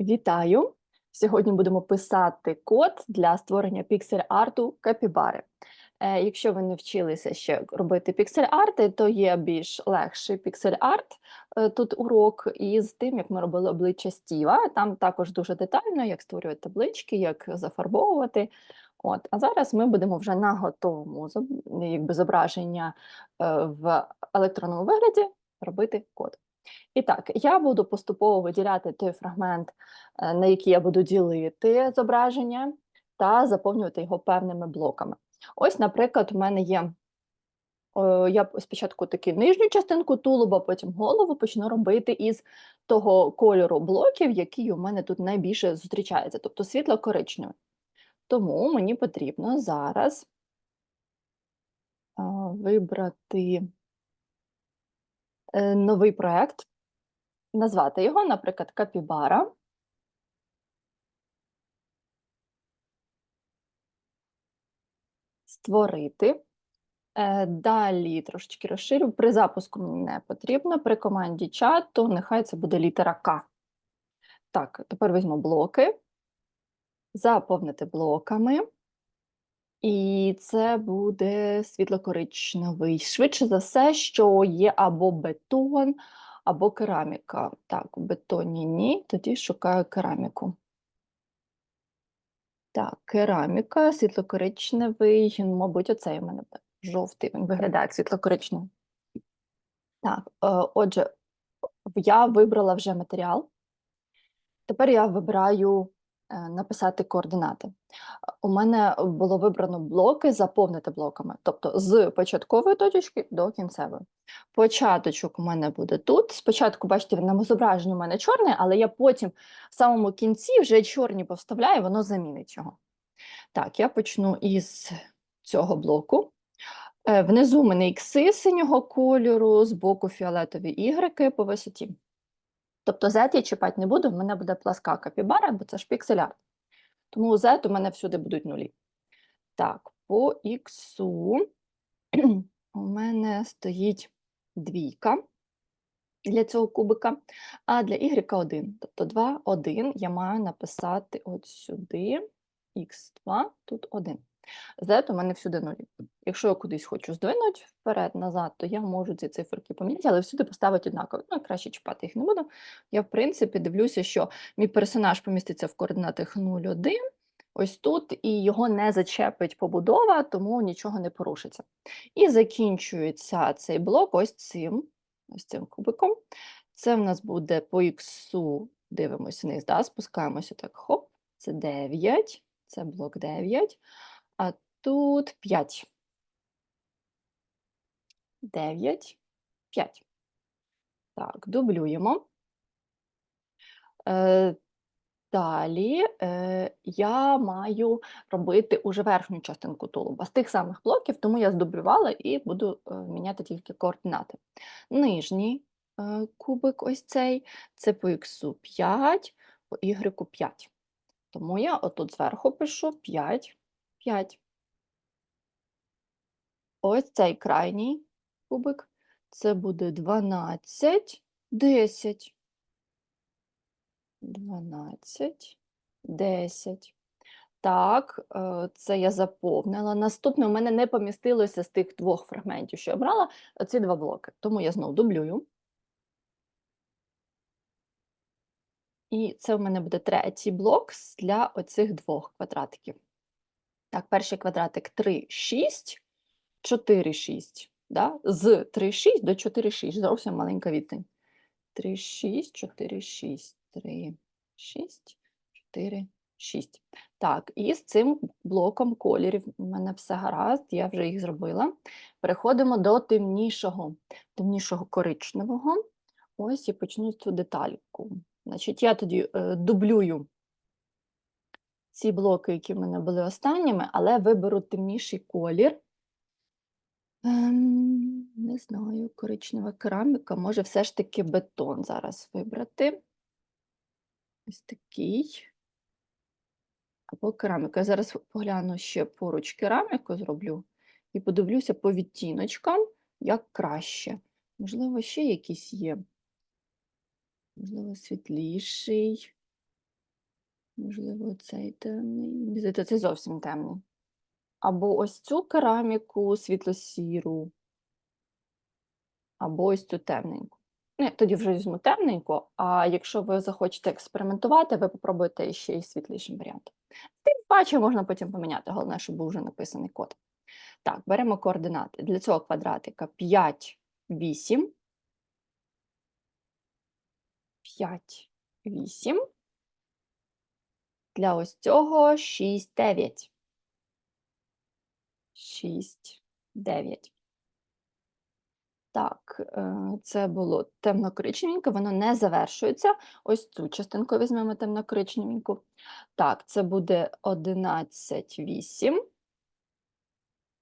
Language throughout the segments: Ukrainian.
Вітаю! Сьогодні будемо писати код для створення піксель-арту капібари. Е, якщо ви не вчилися ще робити піксель-арти, то є більш легший піксель-арт е, тут урок із тим, як ми робили обличчя Стіва. Там також дуже детально, як створювати таблички, як зафарбовувати. От, А зараз ми будемо вже на готовому якби, зображення е, в електронному вигляді робити код. І так, я буду поступово виділяти той фрагмент, е, на який я буду ділити зображення, та заповнювати його певними блоками. Ось, наприклад, у мене є. е, Я спочатку таки нижню частинку тулуба, потім голову почну робити із того кольору блоків, який у мене тут найбільше зустрічається, тобто світло-коричневий. Тому мені потрібно зараз вибрати е, новий проект, назвати його, наприклад, Капібара. Створити. Е, Далі трошечки розширю. При запуску мені не потрібно. При команді чату нехай це буде літера К. Так, тепер візьму блоки, заповнити блоками. І це буде світло-коричневий. Швидше за все, що є або бетон, або кераміка. Так, у бетоні ні, тоді шукаю кераміку. Так, кераміка, світло-коричневий, мабуть, оцей у мене буде. Жовтий, він виглядає як. Так, е, отже, я вибрала вже матеріал. Тепер я вибираю написати координати. Е, У мене було вибрано блоки, заповнити блоками, тобто з початкової точки до кінцевої. Початочок у мене буде тут. Спочатку, бачите, на зображенні у мене чорний, але я потім в самому кінці вже чорні повставляю, воно замінить його. Так, я почну із цього блоку. Е, Внизу у мене ікси синього кольору, збоку фіолетові ігреки по висоті. Тобто Z я чіпати не буду, в мене буде пласка капібара, бо це ж піксель-арт. Тому Z у мене всюди будуть нулі. Так, по X у мене стоїть двійка для цього кубика, а для Y 1. Тобто 2, 1 я маю написати от сюди, X2, тут 1. Z у мене всюди нулі. Якщо я кудись хочу здвинути вперед-назад, то я можу ці циферки поміняти, але всюди поставити однаково. Ну, краще чіпати їх не буду. Я, в принципі, дивлюся, що мій персонаж поміститься в координатах 0,1, ось тут, і його не зачепить побудова, тому нічого не порушиться. І закінчується цей блок ось цим, ось цим кубиком. Це в нас буде по іксу, дивимося вниз, да? спускаємося так, хоп, це 9, це блок 9. Тут 5. 9, 5. Так, дублюємо. Е, далі е, я маю робити уже верхню частинку тулуба з тих самих блоків, тому я здублювала і буду е, міняти тільки координати. Нижній е, кубик ось цей, це по х 5, по y 5. Тому я отут зверху пишу 5, 5. Ось цей крайній кубик. Це буде 12, 10. 12, 10. Так, е, це я заповнила. Наступне у мене не помістилося з тих двох фрагментів, що я брала, ці два блоки. Тому я знову дублюю. І це у мене буде третій блок для оцих двох квадратиків. Так, перший квадратик 3, 6, 4, 6. Да? З 3, 6 до 4, 6. Зовсім маленька відстань. 3, 6, 4, 6. 3, 6, 4, 6. Так, і з цим блоком кольорів у мене все гаразд, я вже їх зробила. Переходимо до темнішого, темнішого коричневого. Ось і почну цю детальку. Значить, я тоді е, дублюю ці блоки, які в мене були останніми, але виберу темніший колір. Ем, не знаю, коричнева кераміка, може все ж таки бетон зараз вибрати. Ось такий. Або кераміка. Я зараз погляну ще поруч кераміку зроблю і подивлюся по відтіночкам, як краще. Можливо, ще якісь є. Можливо, світліший. Можливо, цей темний. Це зовсім темний. Або ось цю кераміку світло-сіру, або ось цю темненьку. Ну, тоді вже візьму темненьку, а якщо ви захочете експериментувати, ви попробуєте ще й світлішим варіантом. Тим паче можна потім поміняти, головне, щоб був вже написаний код. Так, беремо координати. Для цього квадратика 5, 8. 5, 8. Для ось цього 6, 9. 6, 9. Так, е, це було темно-коричневеньке, воно не завершується. Ось цю частинку візьмемо темно-коричневеньку. Так, це буде 11, 8.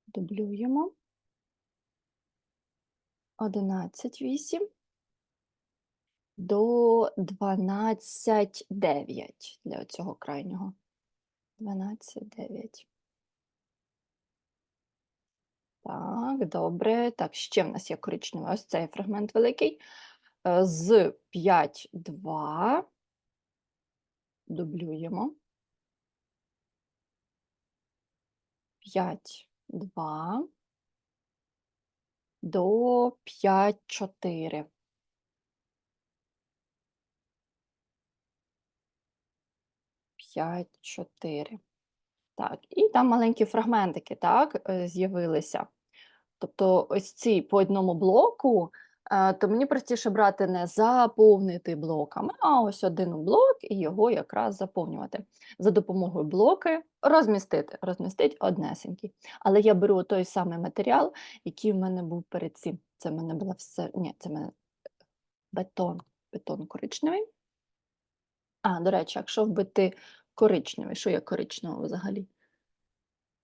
Дублюємо. 11, 8 до 12, 9 для цього крайнього. 12, 9. Так, добре. Так, ще в нас є коричневий ось цей фрагмент великий. Е, З 5, 2. Дублюємо. 5, 2 до 5, 4. П'ять, чотири. Так, і там маленькі фрагментики, так, е, з'явилися. Тобто ось ці по одному блоку, е, то мені простіше брати не заповнити блоками, а ось один блок і його якраз заповнювати. За допомогою блоки розмістити, розмістити однесенький. Але я беру той самий матеріал, який в мене був перед цим. Це в мене була все. Ні, це в мене бетон, бетон коричневий. А, до речі, якщо вбити коричневий, що є коричневого взагалі?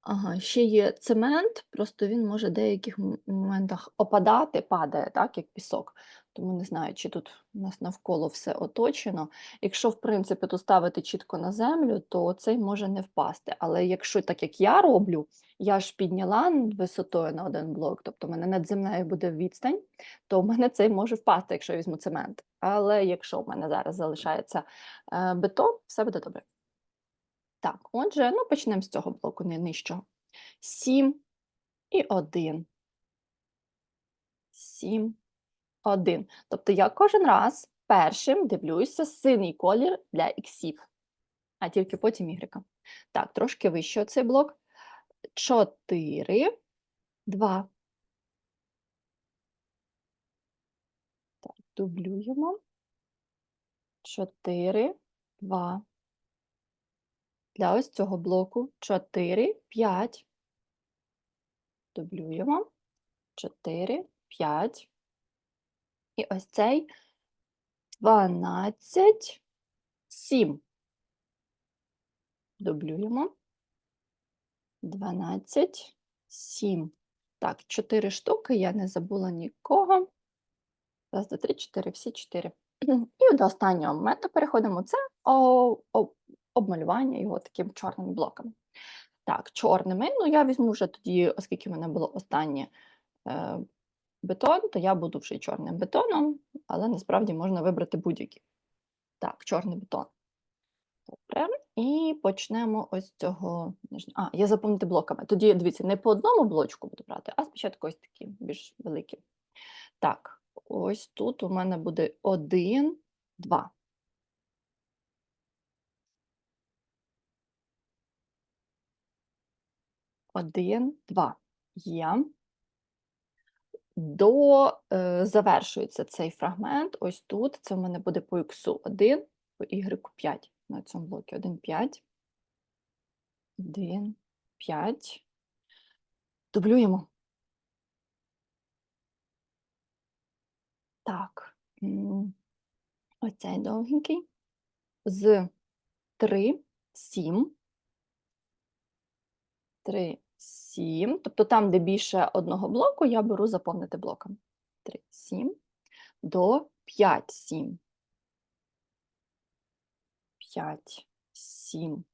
Ага, ще є цемент, просто він може в деяких моментах опадати, падає, так, як пісок. Тому не знаю, чи тут у нас навколо все оточено. Якщо, в принципі, тут ставити чітко на землю, то цей може не впасти. Але якщо так як я роблю, я ж підняла висотою на один блок, тобто в мене над землею буде відстань, то в мене цей може впасти, якщо я візьму цемент. Але якщо в мене зараз залишається е, бетон, все буде добре. Так, отже, ну почнемо з цього блоку не нижчого. 7 і 1. 7, 1. Тобто я кожен раз першим дивлюся синій колір для іксів, а тільки потім ігрека. Так, трошки вище цей блок. 4, 2. Так, дублюємо. 4, 2. Для ось цього блоку 4, 5. Дублюємо. 4, 5. І ось цей 12, 7. Дублюємо. 12, 7. Так, 4 штуки, я не забула нікого. Раз, два, три, чотири, всі чотири. І до останнього моменту переходимо. Це о, обмалювання його такими чорними блоками. Так, чорними. Ну, я візьму вже тоді, оскільки в мене було останнє е, бетон, то я буду вже чорним бетоном, але насправді можна вибрати будь-який. Так, чорний бетон. Добре. І почнемо ось цього. А, я заповнити блоками. Тоді, дивіться, не по одному блочку буду брати, а спочатку ось такі більш великі. Так, ось тут у мене буде один, два. Один, два. Є. До е, завершується цей фрагмент. Ось тут. Це в мене буде по х 1, по y 5 на цьому блокі. 1, 5. 1, 5. Дублюємо. Так. Оцей довгенький. З 3, 7. 3, 7. Тобто там, де більше одного блоку, я беру заповнити блоком. 3, 7 до 5, 7. 5, 7.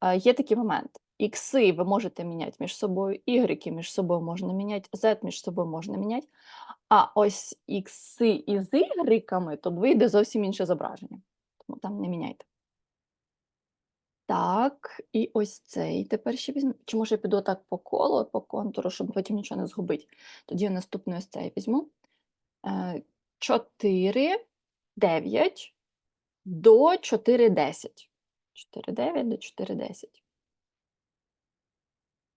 Е, Є такий момент. Ікси ви можете міняти між собою, ігреки між собою можна міняти, Z між собою можна міняти. А ось ікси із ігреками, то вийде зовсім інше зображення. Тому там не міняйте. Так, і ось цей тепер ще візьму. Чи може я піду так по колу, по контуру, щоб потім нічого не згубити. Тоді я наступний ось цей візьму. Е, 4, 9 до 4, 10. 4, 9 до 4, 10.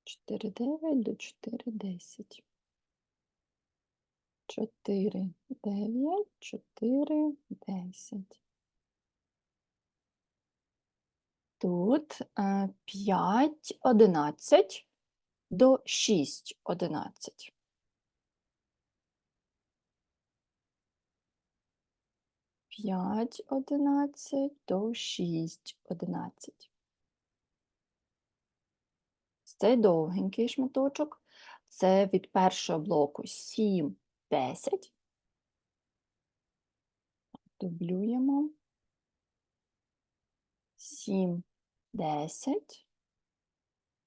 4, 9 до 4, 10. 4, 9, 4, 10. Тут е, 5, 11 до 6, 11. П'ять, одинадцять до шість, одинадцять. Цей довгенький шматочок. Це від першого блоку 7, 10. Дублюємо. 7, 10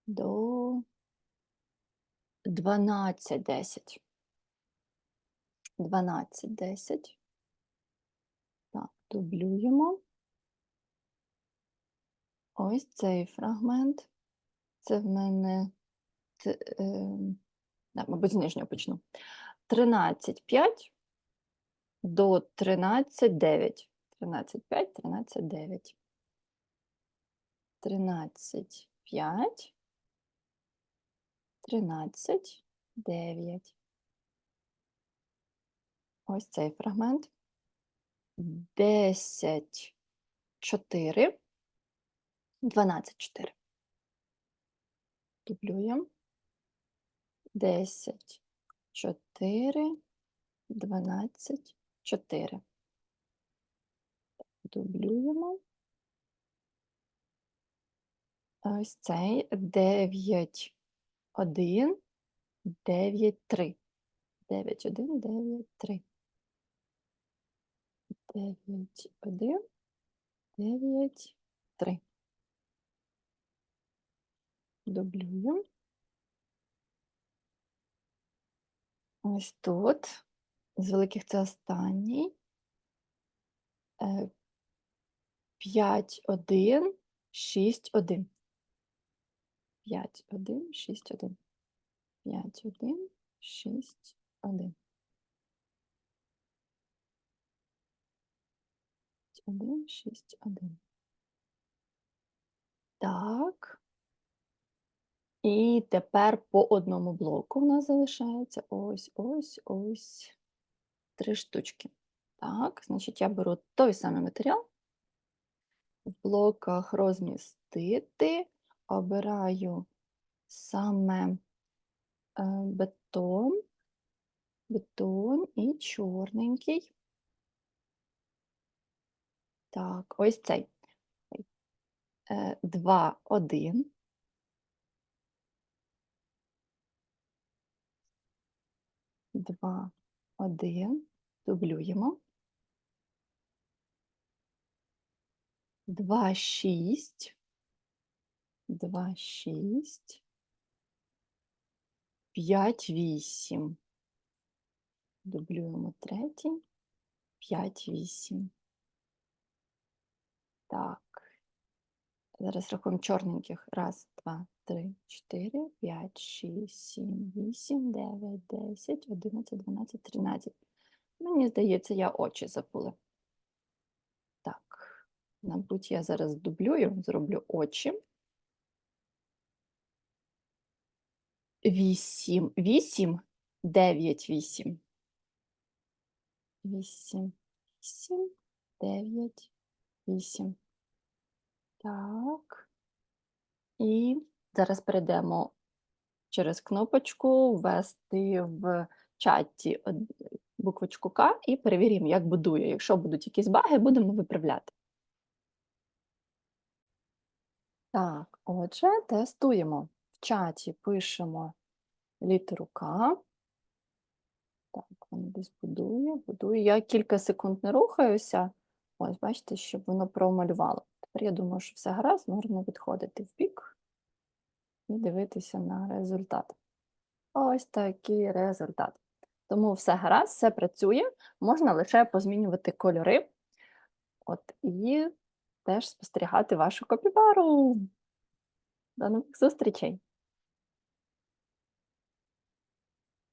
до 12, 10. 12, 10. Так, дублюємо. Ось цей фрагмент. Це в мене, т- ем, да, мабуть, з нижнього почну. 13, 5 до 13, 9. 13, 5, 13, 9. 13, 5, 13, 9. Ось цей фрагмент. 10, 4, 12, 4. Дублюємо. 10, 4, 12, 4. Дублюємо. Ось цей 9, 1, 9, 3. 9, 1, 9, 3. 9, 1, 9, 3. Дублюємо. Ось тут. З великих це останній. Е, 5, 1, 6, 1. 5, 1, 6, 1. 5, 1, 6, 1. 1, 6, 1. Так. І тепер по одному блоку у нас залишається ось, ось, ось три штучки. Так, значить, я беру той самий матеріал. В блоках розмістити, обираю саме е, бетон, бетон і чорненький. Так, ось цей. Е, 2, 1. Два, один. Дублюємо. Два, шість. Два, шість. П'ять, вісім. Дублюємо третій. П'ять, вісім. Так. Зараз рахуємо чорненьких. Раз, два, три, чотири, п'ять, шість, сім, вісім, дев'ять, десять, одинадцять, дванадцять, тринадцять. Мені здається, я очі забула. Так, мабуть, я зараз дублюю, зроблю очі. Вісім, вісім, дев'ять, вісім. Вісім, вісім, дев'ять, вісім. Так. І зараз перейдемо через кнопочку ввести в чаті буквочку К і перевіримо, як будує. Якщо будуть якісь баги, будемо виправляти. Так, отже, тестуємо. Чаті пишемо літеру К. Так, воно десь будує, будує. Я кілька секунд не рухаюся. Ось, бачите, щоб воно промалювало. Тепер я думаю, що все гаразд, можна відходити в бік і дивитися на результат. Ось такий результат. Тому все гаразд, все працює. Можна лише позмінювати кольори. От і теж спостерігати вашу копібару. До нових зустрічей!